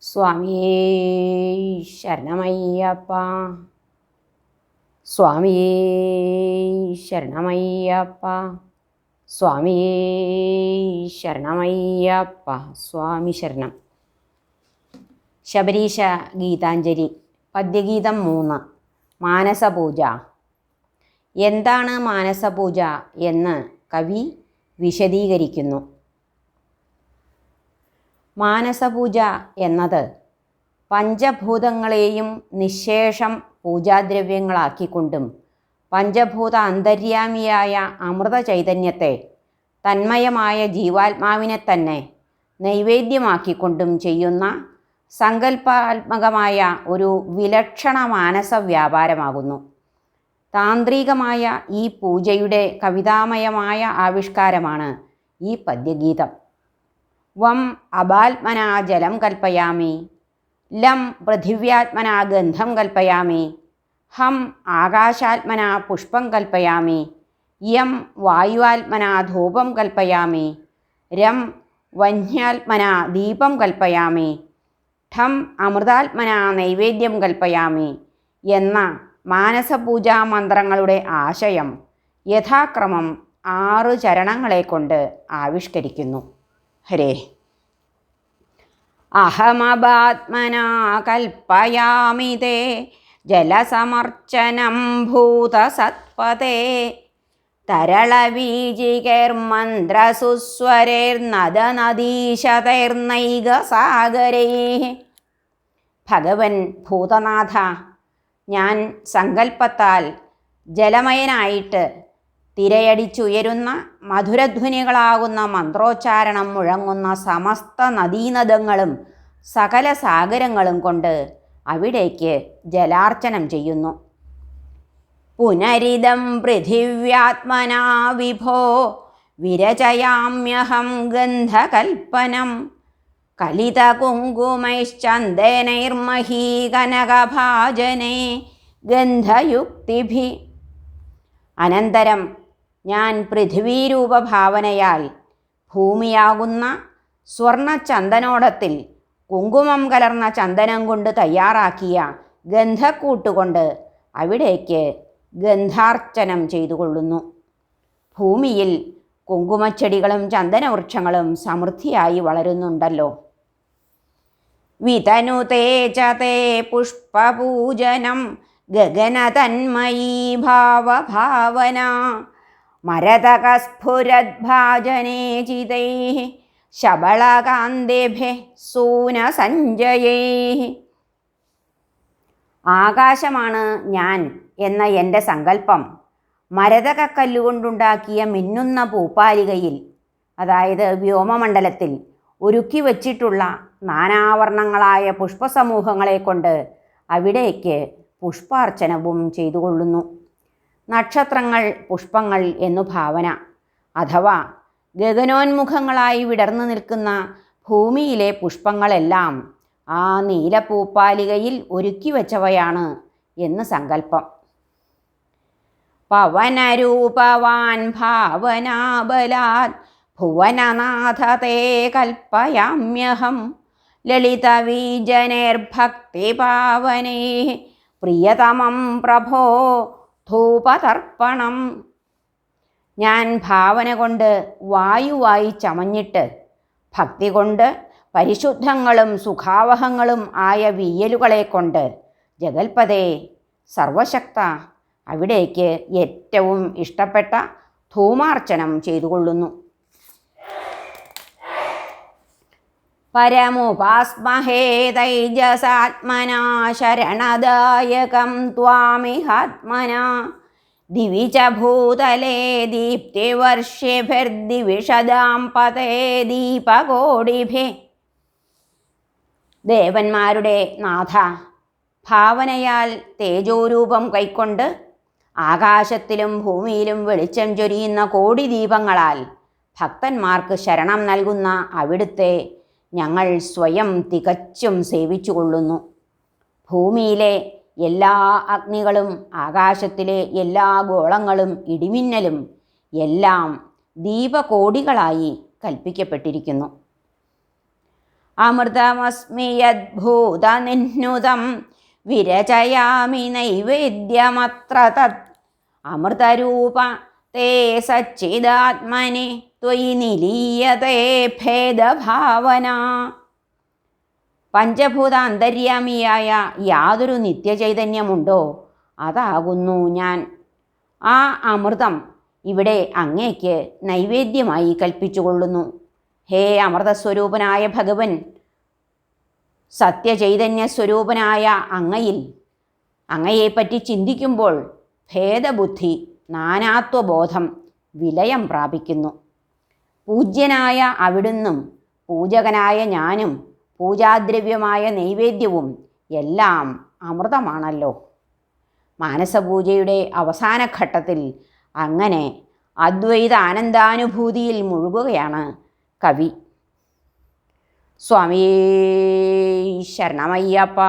സ്വാമിയേ ശരണമയ്യപ്പ സ്വാമിയേ ശരണമയ്യപ്പ സ്വാമിയേ ശരണമയ്യപ്പ സ്വാമി ശരണം ശബരീശ ഗീതാഞ്ജലി. പദ്യഗീതം മൂന്ന്. മാനസപൂജ. എന്താണ് മാനസപൂജ എന്ന് കവി വിശദീകരിക്കുന്നു. മാനസപൂജ എന്നത് പഞ്ചഭൂതങ്ങളെയും നിശേഷം പൂജാദ്രവ്യങ്ങളാക്കിക്കൊണ്ടും പഞ്ചഭൂത അന്തര്യാമിയായ അമൃത ചൈതന്യത്തെ തന്മയമായ ജീവാത്മാവിനെ തന്നെ നൈവേദ്യമാക്കിക്കൊണ്ടും ചെയ്യുന്ന സങ്കല്പാത്മകമായ ഒരു വിലക്ഷണ മാനസ വ്യാപാരമാകുന്നു താന്ത്രികമായ ഈ പൂജയുടെ കവിതാമയമായ ആവിഷ്കാരമാണ് ഈ പദ്യഗീതം. വം അബാത്മനാ ജലം കൽപ്പയാമി. ലം പൃഥിവ്യാത്മനാ ഗന്ധം കൽപ്പയാമി. ഹം ആകാശാത്മനാ പുഷ്പം കൽപ്പയാമി. യം വായുവാത്മനാ ധൂപം കൽപ്പയാമി. രം വന്യാത്മനാ ദീപം കൽപ്പയാമി. ഠം അമൃതാത്മനാ നൈവേദ്യം കൽപ്പയാമി എന്ന മാനസപൂജാ മന്ത്രങ്ങളുടെ ആശയം യഥാക്രമം ആറ് ചരണങ്ങളെ കൊണ്ട് ആവിഷ്കരിക്കുന്നു. ഹരേ. അഹമബാത്മനാ കൽപ്പയാമി തേ ജലസമർച്ചനം ഭൂതസത്പതേ. തരളവീജികൈർമന്ത്രസുസ്വരൈർനദനദീശതൈർനൈകസാഗരേ ഭഗവൻ ഭൂതനാഥ ഞാൻ സങ്കൽപ്പത്താൽ ജലമയനായിട്ട് തിരയടിച്ചുയരുന്ന മധുരധ്വനികളാകുന്ന മന്ത്രോച്ചാരണം മുഴങ്ങുന്ന സമസ്ത നദീനദങ്ങളും സകല സാഗരങ്ങളും കൊണ്ട് അവിടേക്ക് ജലാർച്ചനം ചെയ്യുന്നു. പുനരിതം പൃഥിവ്യാത്മനാ വിഭോ വിരചയാമ്യഹം ഗന്ധകൽപ്പനം കലിതകുങ്കുമൈശ്ചന്ദനൈർമഹീകനകഭാജനേ ഗന്ധയുക്തിഭി. അനന്തരം ഞാൻ പൃഥ്വീരൂപഭാവനയാൽ ഭൂമിയാകുന്ന സ്വർണചന്ദനോടത്തിൽ കുങ്കുമം കലർന്ന ചന്ദനം കൊണ്ട് തയ്യാറാക്കിയ ഗന്ധക്കൂട്ടുകൊണ്ട് അവിടേക്ക് ഗന്ധാർച്ചനം ചെയ്തുകൊള്ളുന്നു. ഭൂമിയിൽ കുങ്കുമച്ചെടികളും ചന്ദനവൃക്ഷങ്ങളും സമൃദ്ധിയായി വളരുന്നുണ്ടല്ലോ. വിതനുതേ തേ പുഷ്പപൂജനം ഗഗനതന്മയീ ഭാവഭാവന ചിതൈ സൂനസഞ്ജയൈ സൂനസഞ്ജയേ. ആകാശമാണ് ഞാൻ എന്ന എന്റെ സങ്കല്പം. മരതകക്കല്ലുകൊണ്ടുണ്ടാക്കിയ മിന്നുന്ന പൂപ്പാലികയിൽ അതായത് വ്യോമമണ്ഡലത്തിൽ ഒരുക്കി വച്ചിട്ടുള്ള നാനാവർണങ്ങളായ പുഷ്പസമൂഹങ്ങളെ കൊണ്ട് അവിടേക്ക് പുഷ്പാർച്ചനവും ചെയ്തുകൊള്ളുന്നു. നക്ഷത്രങ്ങൾ പുഷ്പങ്ങൾ എന്നു ഭാവന. അഥവാ ഗഗനോന്മുഖങ്ങളായി വിടർന്നു നിൽക്കുന്ന ഭൂമിയിലെ പുഷ്പങ്ങളെല്ലാം ആ നീലപ്പൂപ്പാലികയിൽ ഒരുക്കി വച്ചവയാണ് എന്ന് സങ്കല്പം. പവനരൂപവാൻ ഭാവനാബലാൽ ഭുവനനാഥ കൽപ്പയാമ്യഹം ലളിതവീജനേർഭക്തിപാവനേ പ്രിയതമം പ്രഭോ ധൂപതർപ്പണം ഞാൻ ഭാവന കൊണ്ട് വായുവായി ചമഞ്ഞിട്ട് ഭക്തി കൊണ്ട് പരിശുദ്ധങ്ങളും സുഖാവഹങ്ങളും ആയ വിയലുകളെ കൊണ്ട് ജഗൽപതേ സർവശക്ത അവിടേക്ക് ഏറ്റവും ഇഷ്ടപ്പെട്ട ധൂമാർച്ചനം ചെയ്തുകൊള്ളുന്നു. പരമുപാസ്മഹേ തൈജസാത്മനാ ശരണദായകം ത്വാമിഹാത്മനാ. ദിവി ച ഭൂതലേ ദീപ്തിവർഷ്യഭിർദിവിഷദാം പതേ ദീപകോടിഭി. ദേവന്മാരുടെ നാഥ ഭാവനയാൽ തേജോരൂപം കൈക്കൊണ്ട് ആകാശത്തിലും ഭൂമിയിലും വെളിച്ചം ചൊരിയുന്ന കോടി ദീപങ്ങളാൽ ഭക്തന്മാർക്ക് ശരണം നൽകുന്ന അവിടുത്തെ ഞങ്ങൾ സ്വയം തികച്ചും സേവിച്ചുകൊള്ളുന്നു. ഭൂമിയിലെ എല്ലാ അഗ്നികളും ആകാശത്തിലെ എല്ലാ ഗോളങ്ങളും ഇടിമിന്നലും എല്ലാം ദീപകോടികളായി കൽപ്പിക്കപ്പെട്ടിരിക്കുന്നു. അമൃതമസ്മി യദ്ഭൂതനിഹ്നുതം വിരചയാമി നൈവേദ്യമത്ര തത് അമൃതരൂപ തേ സച്ചിദാത്മനി ത്വയി നിലീയതേ ഭേദഭാവന. പഞ്ചഭൂത അന്തര്യാമിയായ യാതൊരു നിത്യചൈതന്യമുണ്ടോ? അതാകുന്നു ഞാൻ. ആ അമൃതം ഇവിടെ അങ്ങേക്ക് നൈവേദ്യമായി കൽപ്പിച്ചുകൊള്ളുന്നു. ഹേ അമൃതസ്വരൂപനായ ഭഗവൻ സത്യചൈതന്യ സ്വരൂപനായ അങ്ങയിൽ അങ്ങയെപ്പറ്റി ചിന്തിക്കുമ്പോൾ ഭേദബുദ്ധി നാനാത്വബോധം വിലയം പ്രാപിക്കുന്നു. പൂജ്യനായ അവിടുന്നും പൂജകനായ ഞാനും പൂജാദ്രവ്യമായ നൈവേദ്യവും എല്ലാം അമൃതമാണല്ലോ. മാനസപൂജയുടെ അവസാന ഘട്ടത്തിൽ അങ്ങനെ അദ്വൈത ആനന്ദാനുഭൂതിയിൽ മുഴുകുകയാണ് കവി. സ്വാമി ശരണമയ്യപ്പ.